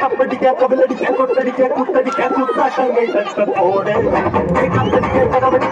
கப்படிக்க கபலடிக்க கொட்டடிக்க குத்தடிக்க குத்தாட்டங்கள் தட்ட போட கப்படிக்க கடவடி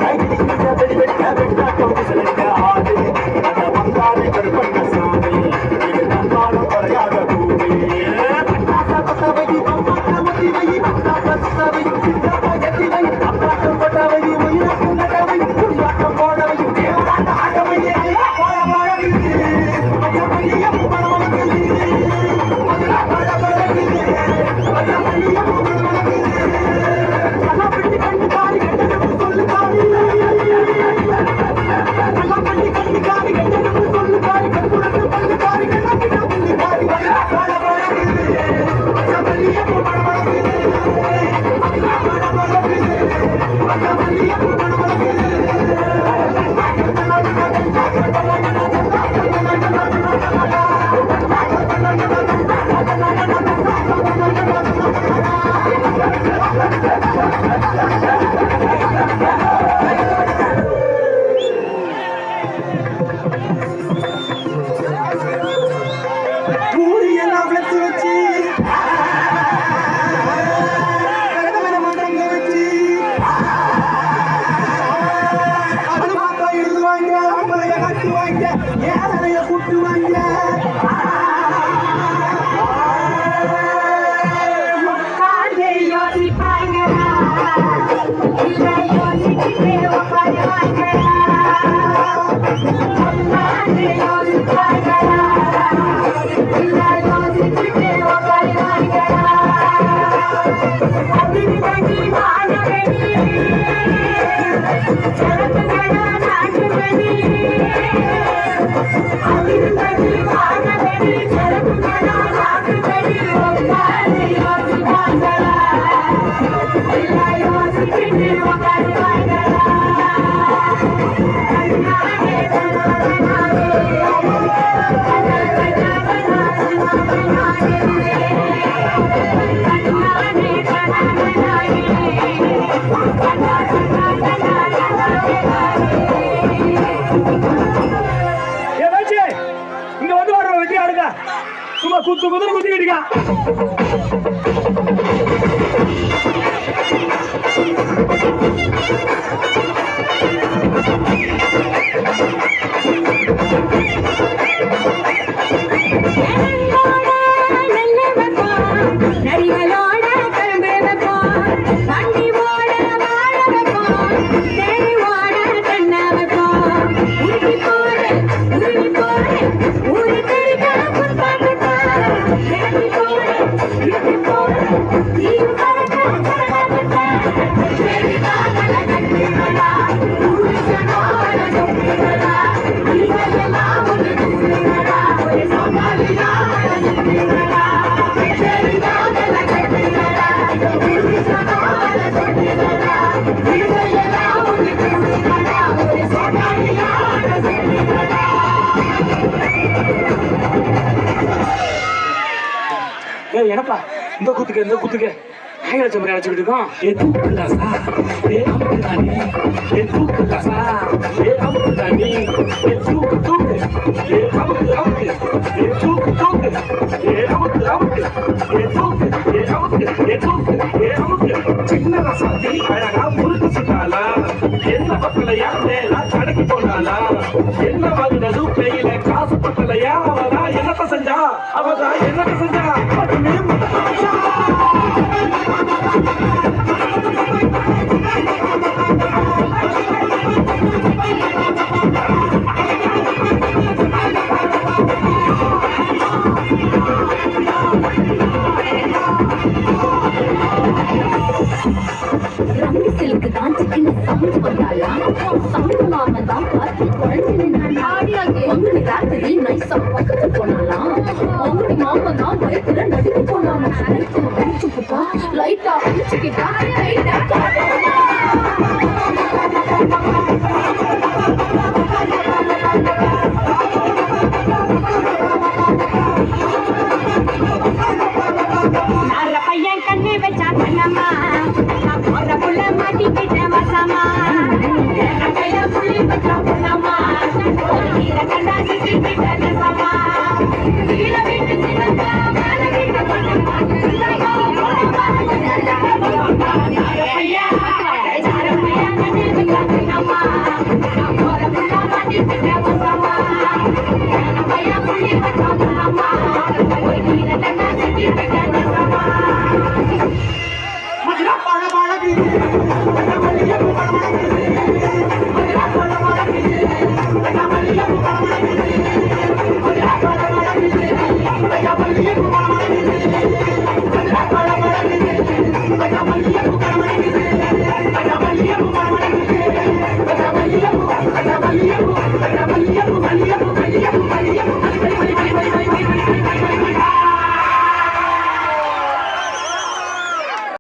சும்மா குத்து குத்து குத்தி நெல்லோட நெல்லு நரிகளோட என்னப்பா? இந்த குத்துக்க இந்த குத்துக்க. கையில சம்பரம் அழைச்சிக்கிட்டு இருக்கோம். ஏ தூக்குதாசா ஏ அமுக்குதானி ஏ தூக்குதாசா ஏ அமுக்குதானி ஏ தூக்கு தூக்கு. ஏ அமுக்கு அமுக்கு ஏ தூக்கு தூக்கு. ஏ அமுக்கு அமுக்கு ஏ தூக்கு. ஏ அமுக்கு ஏ தூக்கு. ஏ அமுக்கு சின்ன ரசாத்தி அழகா முறுக்கு சுட்டாலா என்ன பக்கலையா மேலா கடைக்கு போனாலா என்ன வாங்கினது பெயில காசு பக்கலையா அவதா என்னத்த செஞ்சா அவதா என்னத்த செஞ்சா மட்டுமே ரம்மி சிலுக்கு தான் சிக்கன சவுண்ட் வந்தாளா சவுண்ட் மாம தான் பார்த்து குழந்தை நின்னாளா உங்களை ராத்திரி நைஸா பக்கத்து போனாலாம் உங்களுடைய மாம தான் பயத்துல நடுக்கு போனாங்க லைட்டா அடிச்சுக்கிட்டா லைட்டா Vai apanhar!